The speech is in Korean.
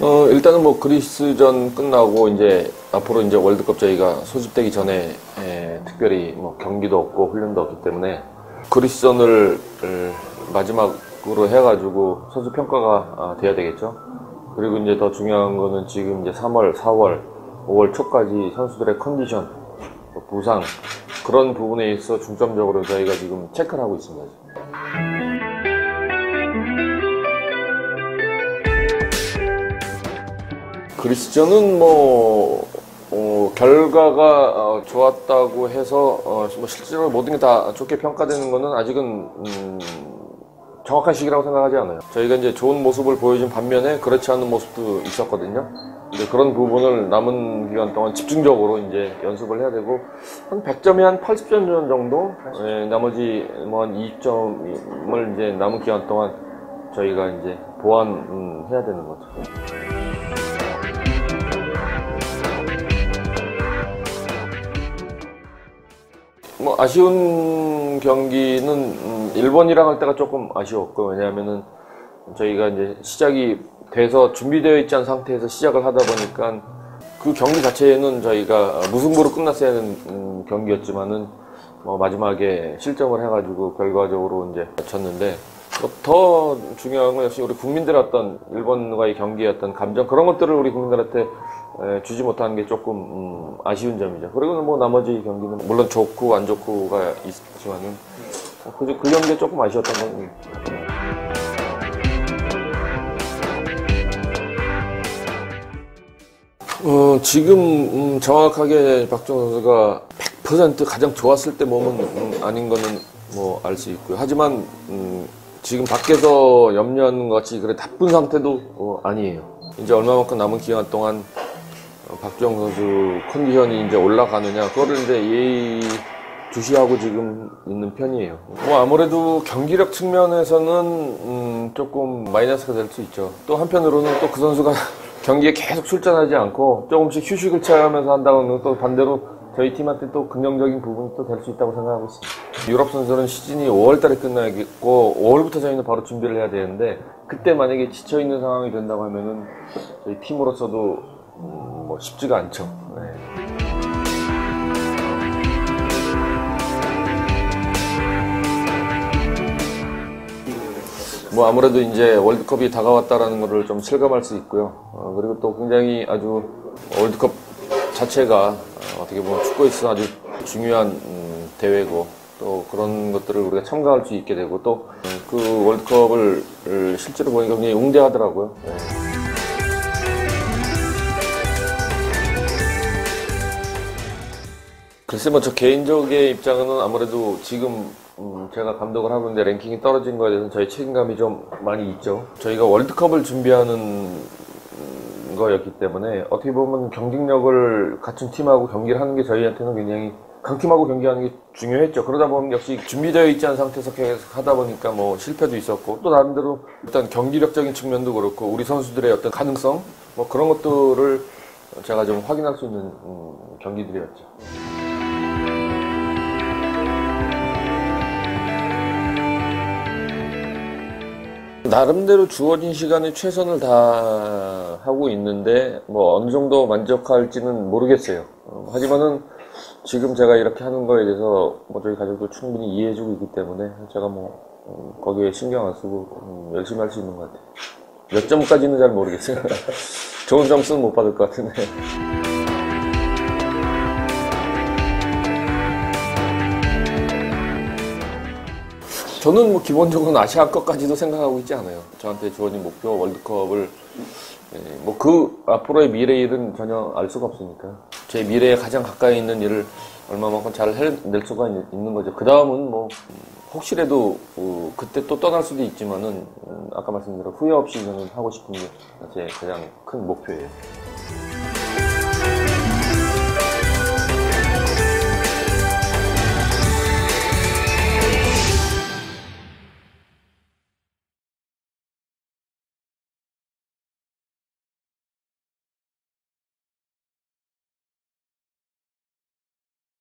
어, 일단은 뭐 그리스전 끝나고 이제 앞으로 이제 월드컵 저희가 소집되기 전에 에, 특별히 뭐 경기도 없고 훈련도 없기 때문에 그리스전을 을, 마지막으로 해가지고 선수 평가가 아, 돼야 되겠죠. 그리고 이제 더 중요한 거는 지금 이제 3월, 4월, 5월 초까지 선수들의 컨디션, 뭐 부상 그런 부분에 있어 중점적으로 저희가 지금 체크를 하고 있습니다. 그리스전은 뭐 어, 결과가 어, 좋았다고 해서 어, 뭐 실제로 모든 게 다 좋게 평가되는 거는 아직은 음, 정확한 시기라고 생각하지 않아요. 저희가 이제 좋은 모습을 보여준 반면에 그렇지 않은 모습도 있었거든요. 이제 그런 부분을 남은 기간 동안 집중적으로 이제 연습을 해야 되고 한 100점에 한 80점 정도 예, 나머지 뭐 한 20점을 이제 남은 기간 동안 저희가 이제 보완해야 되는 거죠. 뭐 아쉬운 경기는 음, 일본이랑 할 때가 조금 아쉬웠고 왜냐하면은 저희가 이제 시작이 돼서 준비되어 있지 않은 상태에서 시작을 하다 보니까 그 경기 자체는 저희가 무승부로 끝났어야 하는 음, 경기였지만은 뭐 마지막에 실점을 해가지고 결과적으로 이제 졌는데 뭐더 중요한 건 역시 우리 국민들의 어떤 일본과의 어떤 감정 그런 것들을 우리 국민들한테 에, 주지 못하는 게 조금 음, 아쉬운 점이죠. 그리고 뭐 나머지 경기는 물론 좋고 안 좋고가 있지만은 어, 그, 그 경기에 조금 아쉬웠던 건 어, 지금 음, 정확하게 박정 선수가 100% 가장 좋았을 때 몸은 음, 아닌 거는 뭐 알 수 있고요. 하지만 음, 지금 밖에서 염려하는 것 같이 그래 나쁜 상태도 어, 아니에요. 이제 얼마만큼 남은 기간 동안 어, 박주영 선수 컨디션이 이제 올라가느냐 그거를 이제 예의 주시하고 지금 있는 편이에요. 뭐 아무래도 경기력 측면에서는 음, 조금 마이너스가 될 수 있죠. 또 한편으로는 또 그 선수가 경기에 계속 출전하지 않고 조금씩 휴식을 취하면서 한다고는 또 반대로 저희 팀한테 또 긍정적인 부분이 또 될 수 있다고 생각하고 있습니다. 유럽 선수는 시즌이 5월 달에 끝나겠고 5월부터 저희는 바로 준비를 해야 되는데 그때 만약에 지쳐 있는 상황이 된다고 하면은 저희 팀으로서도 음, 뭐 쉽지가 않죠. 네. 뭐 아무래도 이제 월드컵이 다가왔다라는 것을 좀 실감할 수 있고요. 어, 그리고 또 굉장히 아주 월드컵 자체가 어, 떻게 보면 축구에 있어서 아주 중요한 음, 대회고 또 그런 것들을 우리가 참가할 수 있게 되고 또 그 월드컵을 을 실제로 보니까 굉장히 웅대하더라고요. 네. 글쎄 뭐 저 개인적인 입장은 아무래도 지금 음, 제가 감독을 하고 있는데 랭킹이 떨어진 거에 대해서는 저희 책임감이 좀 많이 있죠. 저희가 월드컵을 준비하는 음, 거였기 때문에 어떻게 보면 경쟁력을 갖춘 팀하고 경기를 하는 게 저희한테는 굉장히 강팀하고 경기하는 게 중요했죠. 그러다 보면 역시 준비되어 있지 않은 상태에서 계속 하다 보니까 뭐 실패도 있었고 또 나름대로 일단 경기력적인 측면도 그렇고 우리 선수들의 어떤 가능성 뭐 그런 것들을 제가 좀 확인할 수 있는 음, 경기들이었죠. 나름대로 주어진 시간에 최선을 다 하고 있는데 뭐 어느 정도 만족할지는 모르겠어요. 어, 하지만은 지금 제가 이렇게 하는 거에 대해서 뭐 저희 가족도 충분히 이해해주고 있기 때문에 제가 뭐 음, 거기에 신경 안 쓰고 음, 열심히 할 수 있는 것 같아요. 몇 점까지는 잘 모르겠어요. 좋은 점수는 못 받을 것 같은데. 저는 뭐 기본적으로 아시아컵까지도 생각하고 있지 않아요. 저한테 주어진 목표 월드컵을 뭐 그 앞으로의 미래 일은 전혀 알 수가 없으니까 제 미래에 가장 가까이 있는 일을 얼마만큼 잘 해낼 수가 있- 있는 거죠. 그 다음은 뭐 음, 혹시라도 어, 그때 또 떠날 수도 있지만은 음, 아까 말씀드린 후회 없이 저는 하고 싶은 게 제 가장 큰 목표예요.